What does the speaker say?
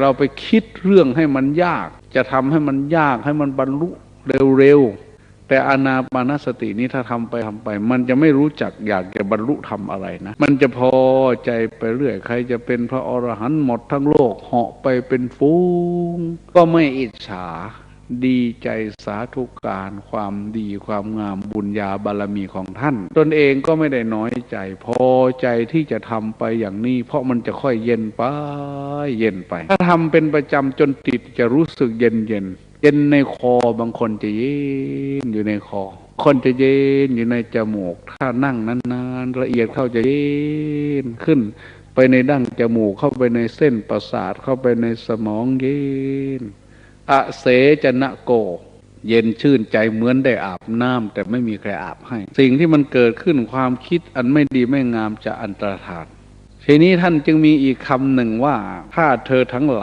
เราไปคิดเรื่องให้มันยาก จะทำให้มันยากให้มันบรรลุเร็วๆ แต่อนาปานสตินี้ถ้าทำไปทำไป มันจะไม่รู้จักอยากจะบรรลุทำอะไรนะ มันจะพอใจไปเรื่อยใครจะเป็นพระอรหันต์หมดทั้งโลกเหาะไปเป็นฟูง ก็ไม่อิจฉา ดีใจสาธุการความดีความงามบุญญาบารมีของท่าน ตนเองก็ไม่ได้น้อยใจ พอใจที่จะทำไปอย่างนี้ เพราะมันจะค่อยเย็นไปเย็นไป ถ้าทำเป็นประจำจนติดจะรู้สึกเย็นเย็นเย็นในคอบางคนจะเย็นอยู่ในคอ คนจะเย็นอยู่ในจมูก ถ้านั่งนานๆละเอียดเข้าจะเย็นขึ้นไปในดั้งจมูกเข้าไปในเส้นประสาทเข้าไปในสมองเย็น อเสจนะโก เย็นชื่นใจเหมือนได้อาบน้ำแต่ไม่มีใครอาบให้ สิ่งที่มันเกิดขึ้นความคิดอันไม่ดีไม่งามจะอันตรธานทีนี้ท่านจึงมีอีกคำหนึ่งว่า ถ้าเธอทั้งหล